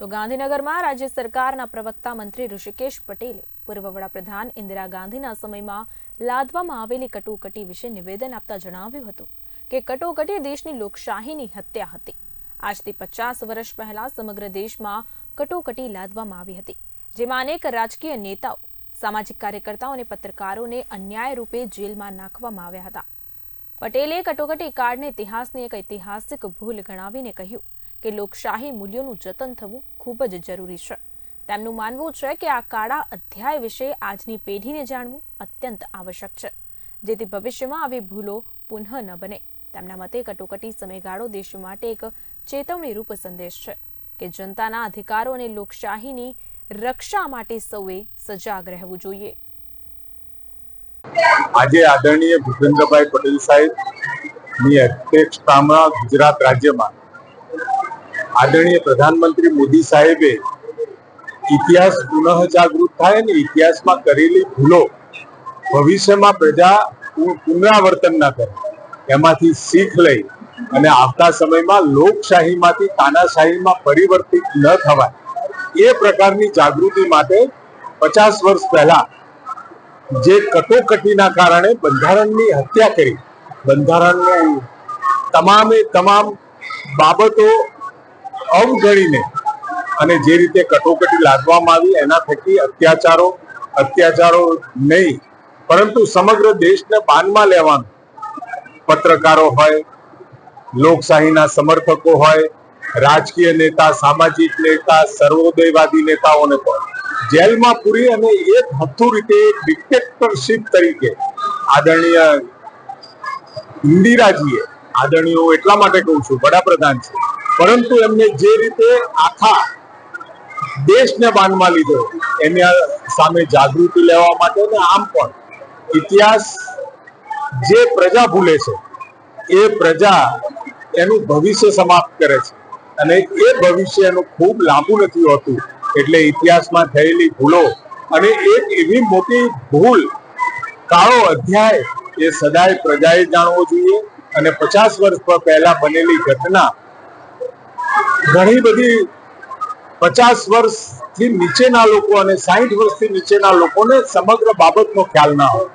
તો ગાંધીનગરમાં રાજ્ય સરકારના પ્રવક્તા મંત્રી ઋષિકેશ પટેલે પૂર્વ વડાપ્રધાન ઇન્દિરા ગાંધીના સમયમાં લાદવામાં આવેલી કટોકટી વિશે નિવેદન આપતા જણાવ્યું હતું કે કટોકટી દેશની લોકશાહીની હત્યા હતી. આજથી પચાસ વર્ષ પહેલા સમગ્ર દેશમાં કટોકટી લાદવામાં આવી હતી, જેમાં અનેક રાજકીય નેતાઓ, સામાજિક કાર્યકર્તાઓ અને પત્રકારોને અન્યાય રૂપે જેલમાં નાખવામાં આવ્યા હતા. પટેલે કટોકટી કાળને ઇતિહાસની એક ઐતિહાસિક ભૂલ ગણાવીને કહ્યું કે લોકશાહી મૂલ્યોનું જતન થવું ખૂબ જ જરૂરી છે. તેમનું માનવું છે કે આ કાળા અધ્યાય વિશે આજની પેઢીને જાણવું અત્યંત આવશ્યક છે. જેથી ભવિષ્યમાં આવી ભૂલો પુનઃ ન બને. તેમના મતે કટોકટી સમયગાળો દેશ માટે એક ચેતવણીરૂપ સંદેશ છે કે જનતાના અધિકારો અને લોકશાહીની રક્ષા માટે સૌએ સજાગ રહેવું જોઈએ. આજે આદરણીય ભૂપેન્દ્રભાઈ પટેલ સાહેબની અધ્યક્ષતામાં ગુજરાત રાજ્યમાં આદરણીય પ્રધાનમંત્રી મોદી સાહેબે ઇતિહાસ પુનઃ જાગૃત થાય અને ઇતિહાસમાં કરેલી ભૂલો ભવિષ્યમાં પ્રજા પુનરાવર્તન ના કરે. એમાંથી શીખ લઈ અને આવતા સમયમાં લોકશાહીમાંથી તાનાશાહીમાં પરિવર્તિત ન થવાય. એ પ્રકારની જાગૃતિ માટે પચાસ વર્ષ પહેલા જે કટોકટીના કારણે બંધારણની હત્યા કરી, બંધારણનું તમામે તમામ બાબતો અવગણીને અને જે રીતે કટોકટી લાદવામાં આવી, એના થકી અત્યાચારો અત્યાચારો નહીં, પરંતુ સમગ્ર દેશને બાનમાં લેવાનું. પત્રકારો હોય, લોકશાહીના સમર્થકો હોય, રાજકીય નેતા, સામાજિક નેતા, સર્વોદયવાદી નેતાઓને પણ. જેલમાં પૂરી અને એક હથ્થું રીતે ડિક્ટેટરશીપ તરીકે આદરણીય ઇન્દિરાજીએ, આદરણીય એટલા માટે કહું છું, વડાપ્રધાન છે પરંતુ એમને જે રીતે આખા દેશને બાનમાં લીધો, એની સામે જાગૃતિ લેવા માટે ને આમ પણ ઇતિહાસ જે પ્રજા ભૂલે છે, એ પ્રજા એનું ભવિષ્ય સમાપ્ત કરે છે. અને એ ભવિષ્ય એનું ખૂબ લાંબુ નથી હોતું, એટલે ઇતિહાસમાં થયેલી ભૂલો અને એક એવી મોટી ભૂલ, કાળો અધ્યાય એ સદાય પ્રજાએ જાણવો જોઈએ અને પચાસ વર્ષ પહેલા બનેલી ઘટના ઘણી બધી પચાસ વર્ષથી નીચેના લોકો અને સાહીઠ વર્ષથી નીચેના લોકોને સમગ્ર બાબતનો ખ્યાલ ના હોય.